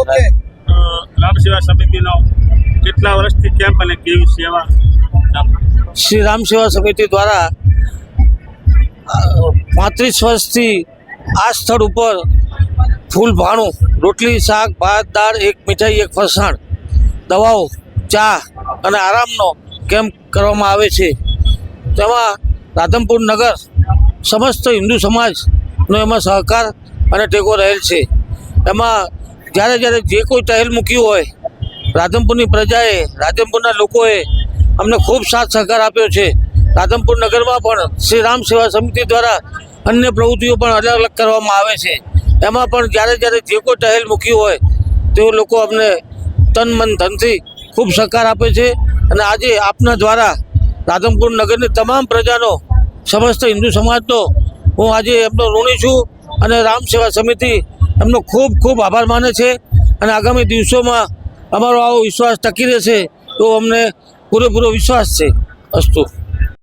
Okay. Ram સેવા સમિતિનો કેટલા વર્ષથી કેમ્પ અને કેવી સેવા શ્રી રામ સેવા સમિતિ દ્વારા પાંત્રીસ વર્ષથી આ સ્થળ ઉપર ફૂલ ભાણું રોટલી શાક ભાત દાળ એક મીઠાઈ એક ફરસાણ દવાઓ ચા અને આરામનો કેમ્પ કરવામાં આવે છે. તેમાં રાધનપુર નગર સમસ્ત હિન્દુ સમાજનો એમાં સહકાર અને ટેકો રહેલ છે. એમાં જ્યારે જ્યારે જે કોઈ ટહેલ મૂકી હોય, રાધનપુરની પ્રજાએ, રાધનપુરના લોકોએ અમને ખૂબ સાથ સહકાર આપ્યો છે. રાધનપુર નગરમાં પણ શ્રી રામ સેવા સમિતિ દ્વારા અન્ય પ્રવૃત્તિઓ પણ અલગ અલગ કરવામાં આવે છે. એમાં પણ જ્યારે જ્યારે જે કોઈ ટહેલ મૂકી હોય તેઓ લોકો અમને તન મન ધનથી ખૂબ સહકાર આપે છે અને આજે આપના દ્વારા રાધનપુર નગરની તમામ પ્રજાનો, સમસ્ત હિન્દુ સમાજનો હું આજે એમનો ઋણી છું અને રામ સેવા સમિતિ એમનો ખૂબ ખૂબ આભાર માને છે અને આગામી દિવસોમાં અમારો આવો વિશ્વાસ ટકી રહેશે એવો અમને પૂરેપૂરો વિશ્વાસ છે અસ્તુ.